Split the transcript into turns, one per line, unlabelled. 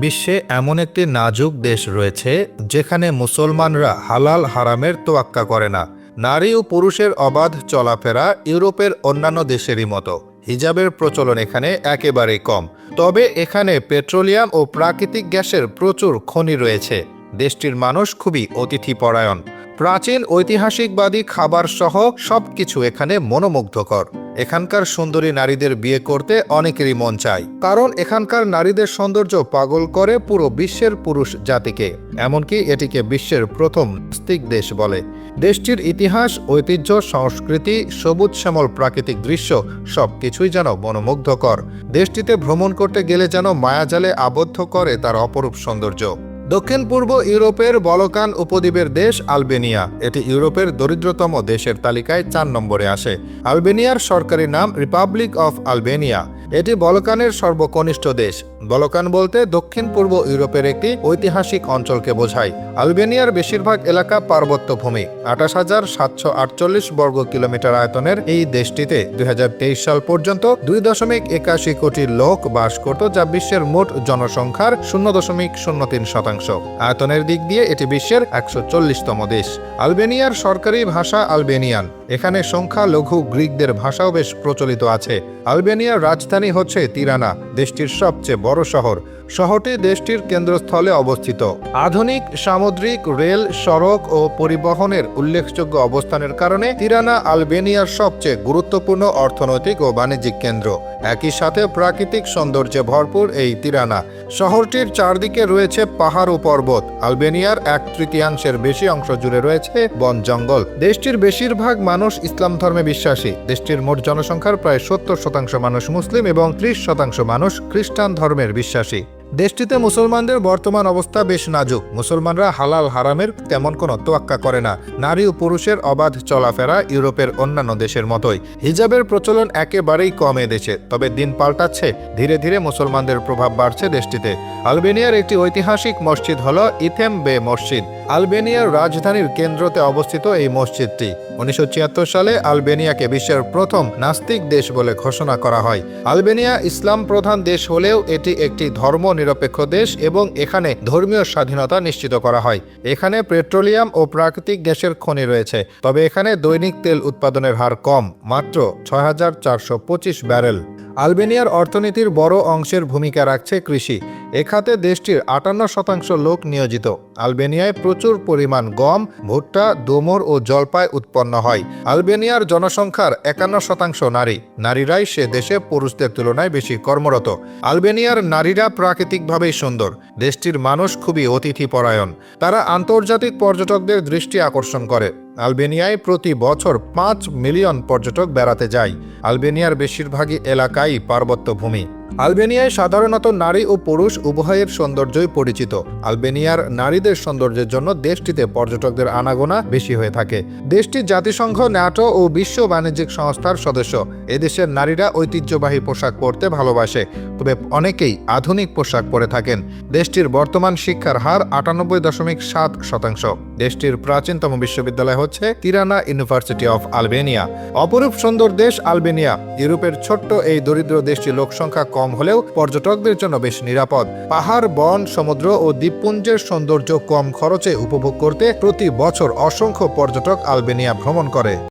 বিশ্বে এমন একটি নাজুক দেশ রয়েছে যেখানে মুসলমানরা হালাল হারামের তোয়াক্কা করে না। নারী ও পুরুষের অবাধ চলাফেরা ইউরোপের অন্যান্য দেশেরই মতো। হিজাবের প্রচলন এখানে একেবারেই কম। তবে এখানে পেট্রোলিয়াম ও প্রাকৃতিক গ্যাসের প্রচুর খনি রয়েছে। দেশটির মানুষ খুবই অতিথিপরায়ণ। প্রাচীন ঐতিহাসিকবাদী খাবার সহ সবকিছু এখানে মনোমুগ্ধকর। এখানকার সুন্দরী নারীদের বিয়ে করতে অনেকেরই মন চায়। কারণ এখানকার নারীদের সৌন্দর্য পাগল করে পুরো বিশ্বের পুরুষ জাতিকে। এমনকি এটিকে বিশ্বের প্রথম নাস্তিক দেশ বলে। দেশটির ইতিহাস, ঐতিহ্য, সংস্কৃতি, সবুজ শ্যামল প্রাকৃতিক দৃশ্য সবকিছুই যেন মনোমুগ্ধকর। দেশটিতে ভ্রমণ করতে গেলে যেন মায়াজালে আবদ্ধ করে তার অপরূপ সৌন্দর্য। দক্ষিণ পূর্ব ইউরোপের বলকান উপদ্বীপের দেশ আলবেনিয়া। এটি ইউরোপের দরিদ্রতম দেশের তালিকায় চার নম্বরে আসে। আলবেনিয়ার সরকারি নাম রিপাবলিক অফ আলবেনিয়া। এটি বলকানের সর্বকনিষ্ঠ দেশ। বলকান বলতে দক্ষিণ পূর্ব ইউরোপের একটি ঐতিহাসিক অঞ্চলকে বোঝায়। আলবেনিয়ার বেশিরভাগ এলাকা পার্বত্য ভূমি। আঠাশ হাজার সাতশো আটচল্লিশ বর্গ কিলোমিটার আয়তনের এই দেশটিতে দুই হাজার তেইশ সাল পর্যন্ত দুই দশমিক একাশি কোটি লোক বাস করত, যা বিশ্বের মোট জনসংখ্যার শূন্য দশমিক শূন্য তিন শতাংশ। আয়তনের দিক দিয়ে এটি বিশ্বের একশো তম দেশ। আলবেনিয়ার সরকারি ভাষা আলবেনিয়ান। এখানে সংখ্যা লঘু গ্রিকদের ভাষাও বেশ প্রচলিত আছে। আলবেনিয়ার রাজধানী হচ্ছে তিরানা, দেশটির সবচেয়ে বড় শহর। শহরটি দেশটির কেন্দ্রস্থলে অবস্থিত। আধুনিক, সামুদ্রিক, রেল, সড়ক ও পরিবহনের উল্লেখযোগ্য অবস্থানের কারণে তিরানা আলবেনিয়ার সবচেয়ে গুরুত্বপূর্ণ অর্থনৈতিক ও বাণিজ্যিক কেন্দ্র। একই সাথে প্রাকৃতিক সৌন্দর্যে ভরপুর এই তিরানা। শহরটির চারদিকে রয়েছে পাহাড় ও পর্বত। আলবেনিয়ার এক তৃতীয়াংশের বেশি অংশ জুড়ে রয়েছে বন জঙ্গল। দেশটির বেশিরভাগ মানুষ ইসলাম ধর্মে বিশ্বাসী। দেশটির মোট জনসংখ্যার প্রায় সত্তর শতাংশ মানুষ মুসলিম এবং ত্রিশ শতাংশ মানুষ খ্রিস্টান ধর্মের বিশ্বাসী। দেশটিতে মুসলমানদের বর্তমান অবস্থা বেশ নাজুক। মুসলমানরা হালাল হারামের তেমন কোনো তোয়াক্কা করে না। নারী ও পুরুষের অবাধ চলাফেরা ইউরোপের অন্যান্য দেশের মতোই। হিজাবের প্রচলন একেবারেই কম দেশে, তবে দিন পাল্টাচ্ছে। ধীরে ধীরে মুসলমানদের প্রভাব বাড়ছে দেশটিতে। আলবেনিয়ার একটি ঐতিহাসিক মসজিদ হল ইথেম বে মসজিদ। আলবেনিয়ার রাজধানীর কেন্দ্রতে অবস্থিত এই মসজিদটি। উনিশশো ছিয়াত্তর সালে আলবেনিয়াকে বিশ্বের প্রথম নাস্তিক দেশ বলে ঘোষণা করা হয়। আলবেনিয়া ইসলাম প্রধান দেশ হলেও এটি একটি ধর্ম নিরপেক্ষ দেশ এবং এখানে ধর্মীয় স্বাধীনতা নিশ্চিত করা হয়। এখানে পেট্রোলিয়াম ও প্রাকৃতিক গ্যাসের খনি রয়েছে। তবে এখানে দৈনিক তেল উৎপাদনের হার কম, মাত্র ছয় হাজার চারশো পঁচিশ ব্যারেল। আলবেনিয়ার অর্থনীতির বড় অংশের ভূমিকা রাখছে কৃষি। এ খাতে দেশটির আটান্ন শতাংশ লোক নিয়োজিত। আলবেনিয়ায় প্রচুর পরিমাণ গম, ভুট্টা, দোমর ও জলপাই উৎপন্ন হয়। আলবেনিয়ার জনসংখ্যার একান্ন শতাংশ নারী। নারীরাই সে দেশে পুরুষদের তুলনায় বেশি কর্মরত। আলবেনিয়ার নারীরা প্রাকৃতিকভাবেই সুন্দর। দেশটির মানুষ খুবই অতিথিপরায়ণ। তারা আন্তর্জাতিক পর্যটকদের দৃষ্টি আকর্ষণ করে। আলবেনিয়ায় প্রতি বছর পাঁচ মিলিয়ন পর্যটক বেড়াতে যায়। আলবেনিয়ার বেশিরভাগই এলাকাই পার্বত্য ভূমি। আলবেনিয়ায় সাধারণত নারী ও পুরুষ উভয়ের সৌন্দর্যই পরিচিত। আলবেনিয়ার নারীদের সৌন্দর্যের জন্য দেশটিতে পর্যটকদের আনাগোনা বেশি হয়ে থাকে। দেশটি জাতিসংঘ, ন্যাটো ও বিশ্ব বাণিজ্যিক সংস্থার সদস্য। এদেশের নারীরা ঐতিহ্যবাহী পোশাক পরতে ভালোবাসে, তবে অনেকেই আধুনিক পোশাক পরে থাকেন। দেশটির বর্তমান শিক্ষার হার আটানব্বই দশমিক সাত শতাংশ। দেশটির প্রাচীনতম বিশ্ববিদ্যালয় হচ্ছে তিরানা ইউনিভার্সিটি অফ আলবেনিয়া। অপরূপ সুন্দর দেশ আলবেনিয়া। ইউরোপের ছোট্ট এই দরিদ্র দেশটির লোকসংখ্যা কম হলেও পর্যটকদের জন্য বেশ নিরাপদ। পাহাড়, বন, সমুদ্র ও দ্বীপপুঞ্জের সৌন্দর্য কম খরচে উপভোগ করতে প্রতি বছর অসংখ্য পর্যটক আলবেনিয়া ভ্রমণ করে।